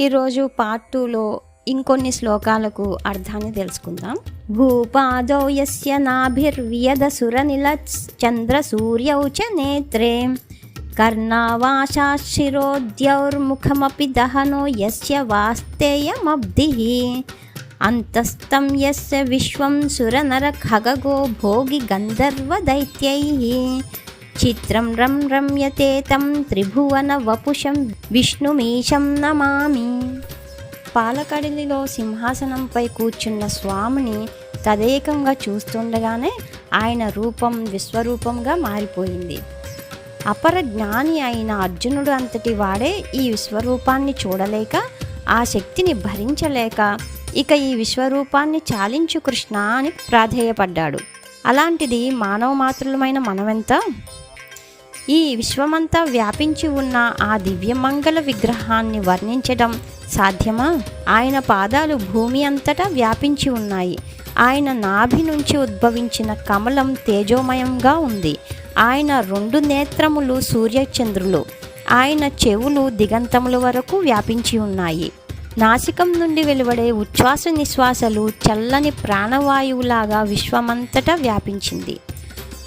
ఈరోజు పార్ట్ టూలో ఇంకొన్ని శ్లోకాలకు అర్థాన్ని తెలుసుకుందాం. భూపాదౌ యస్య నాభిర్వ్యద సురనిలచంద్ర సూర్యౌ చ నేత్రే. కర్ణావాశాశిరోద్యౌర్ముఖమపి దహనో యస్య వాస్తేయమబ్ధిः. అంతస్తం యస్య విశ్వం సురనర ఖగగో భోగి గంధర్వ దైత్యై చిత్రం రం రమ్యతే తం త్రిభువన వపుషం విష్ణుమీశం నమామి. పాలకడలిలో సింహాసనంపై కూర్చున్న స్వామిని తదేకంగా చూస్తుండగానే ఆయన రూపం విశ్వరూపంగా మారిపోయింది. అపర జ్ఞాని అయిన అర్జునుడు అంతటి వాడే ఈ విశ్వరూపాన్ని చూడలేక ఆ శక్తిని భరించలేక ఇక ఈ విశ్వరూపాన్ని చాలించు కృష్ణ అని ప్రాధేయపడ్డాడు. అలాంటిది మానవ మాతృలమైన మనమెంత? ఈ విశ్వమంతా వ్యాపించి ఉన్న ఆ దివ్యమంగళ విగ్రహాన్ని వర్ణించడం సాధ్యమా? ఆయన పాదాలు భూమి అంతటా వ్యాపించి ఉన్నాయి. ఆయన నాభి నుంచి ఉద్భవించిన కమలం తేజోమయంగా ఉంది. ఆయన రెండు నేత్రములు సూర్యచంద్రులు. ఆయన చెవులు దిగంతముల వరకు వ్యాపించి ఉన్నాయి. నాసికం నుండి వెలువడే ఉచ్ఛ్వాస నిశ్వాసలు చల్లని ప్రాణవాయువులాగా విశ్వమంతటా వ్యాపించింది.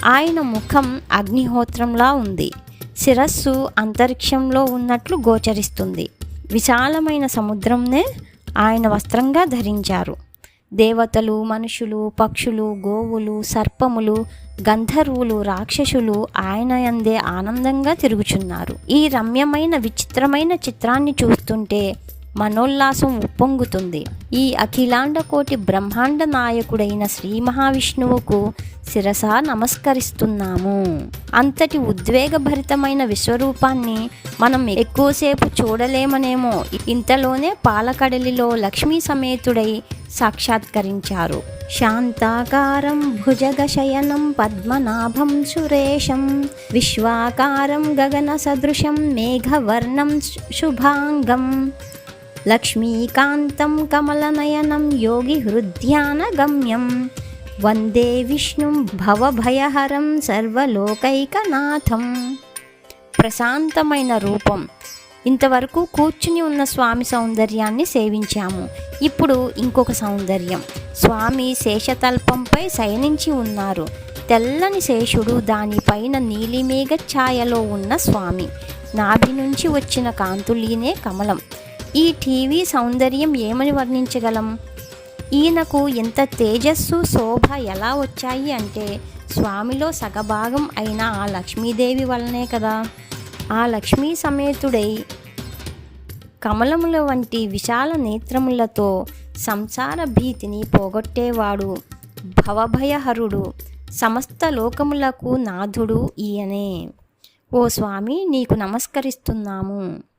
ఆయన ముఖం అగ్నిహోత్రంలా ఉంది. శిరస్సు అంతరిక్షంలో ఉన్నట్లు గోచరిస్తుంది. విశాలమైన సముద్రంనే ఆయన వస్త్రంగా ధరించారు. దేవతలు మనుషులు పక్షులు గోవులు సర్పములు గంధర్వులు రాక్షసులు ఆయన యందే ఆనందంగా తిరుగుచున్నారు. ఈ రమ్యమైన విచిత్రమైన చిత్రాన్ని చూస్తుంటే మనోల్లాసం ఉప్పొంగుతుంది. ఈ అఖిలాండ కోటి బ్రహ్మాండ నాయకుడైన శ్రీ మహావిష్ణువుకు శిరస నమస్కరిస్తున్నాము. అంతటి ఉద్వేగభరితమైన విశ్వరూపాన్ని మనం ఎక్కువసేపు చూడలేమనేమో ఇంతలోనే పాలకడలిలో లక్ష్మీ సమేతుడై సాక్షాత్కరించారు. శాంతాకారం భుజగశయనం పద్మనాభం సురేశం విశ్వాకారం గగన సదృశం మేఘవర్ణం శుభాంగం లక్ష్మీకాంతం కమలనయనం యోగి హృద్యానగమ్యం వందే విష్ణుం భవభయహరం సర్వలోకైకనాథం ప్రశాంతమైన రూపం। ఇంతవరకు కూర్చుని ఉన్న స్వామి సౌందర్యాన్ని సేవించాము. ఇప్పుడు ఇంకొక సౌందర్యం. స్వామి శేషతల్పంపై శయనించి ఉన్నారు. తెల్లని శేషుడు దానిపైన నీలిమేఘ ఛాయలో ఉన్న స్వామి. నాభి నుంచి వచ్చిన కాంతులీనే కమలం. ఈ టీవీ సౌందర్యం ఏమని వర్ణించగలం? ఈయనకు ఇంత తేజస్సు శోభ ఎలా వచ్చాయి అంటే స్వామిలో సగభాగం అయిన ఆ లక్ష్మీదేవి వలనే కదా. ఆ లక్ష్మీ సమేతుడై కమలముల వంటి విశాల నేత్రములతో సంసార భీతిని పోగొట్టేవాడు భవభయహరుడు సమస్త లోకములకు నాథుడు ఈయనే. ఓ స్వామి నీకు నమస్కరిస్తున్నాము.